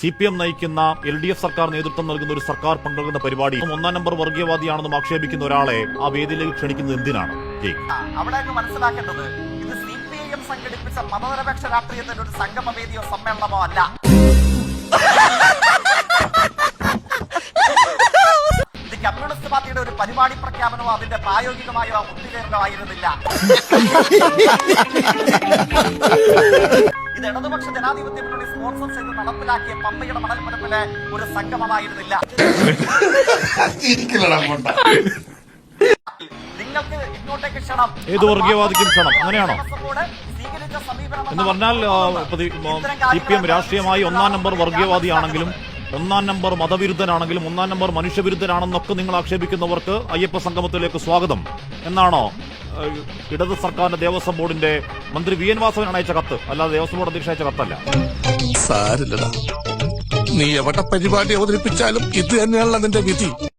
C P M നയിക്കുന്ന L D F സർക്കാർ നേതൃത്വം നൽകുന്ന ഒരു സർക്കാർ പങ്കെടുക്കുന്ന പരിപാടി. ഒന്നാം നമ്പർ വർഗീയവാദിയാണെന്നും ആക്ഷേപിക്കുന്ന ഒരാളെ ആ വേദിയിലേക്ക് ക്ഷണിക്കുന്നത് എന്തിനാണ്? അവിടെ മനസ്സിലാക്കേണ്ടത് സംഘടിപ്പിച്ച രാഷ്ട്രീയത്തിന്റെ ഒരു സംഗമവേദിയോ സമ്മേളനമോ അല്ല. ഒരു പരിപാടി പ്രഖ്യാപനമോ അതിന്റെ പ്രായോഗികമായോ ഒത്തുചേരലോ ആയിരുന്നില്ല. ജനാധിപത്യ മുന്നണി സ്പോൺസർ ചെയ്ത് നടപ്പിലാക്കിയ പമ്പയുടെ മണൽപ്പരപ്പിലെ ഒരു സംഗമമായിരുന്നില്ല. നിങ്ങൾക്ക് ഇങ്ങോട്ടേക്ക് ക്ഷണം. ഏത് വർഗീയവാദിക്കും ക്ഷണം? അങ്ങനെയാണോ? എന്ന് പറഞ്ഞാൽ സി പി എം രാഷ്ട്രീയമായി ഒന്നാം നമ്പർ വർഗീയവാദിയാണെങ്കിലും ഒന്നാം നമ്പർ മതവിരുദ്ധനാണെങ്കിലും ഒന്നാം നമ്പർ മനുഷ്യവിരുദ്ധനാണെന്നൊക്കെ നിങ്ങൾ ആക്ഷേപിക്കുന്നവർക്ക് അയ്യപ്പ സംഗമത്തിലേക്ക് സ്വാഗതം. എന്നാണോ? ഇടത് സർക്കാരിന്റെ ദേവസ്വം ബോർഡിന്റെ മന്ത്രി വി എൻ വാസവൻ അയച്ച കത്ത്. അല്ലാതെ ദേവസ്വം ബോർഡ് അധ്യക്ഷ അയച്ച കത്തല്ല. സാരില്ലടാ. നീ എവിടെ പരിപാടി അവതരിപ്പിച്ചാലും ഇത് തന്നെയാണല്ലോ നിന്റെ വിധി.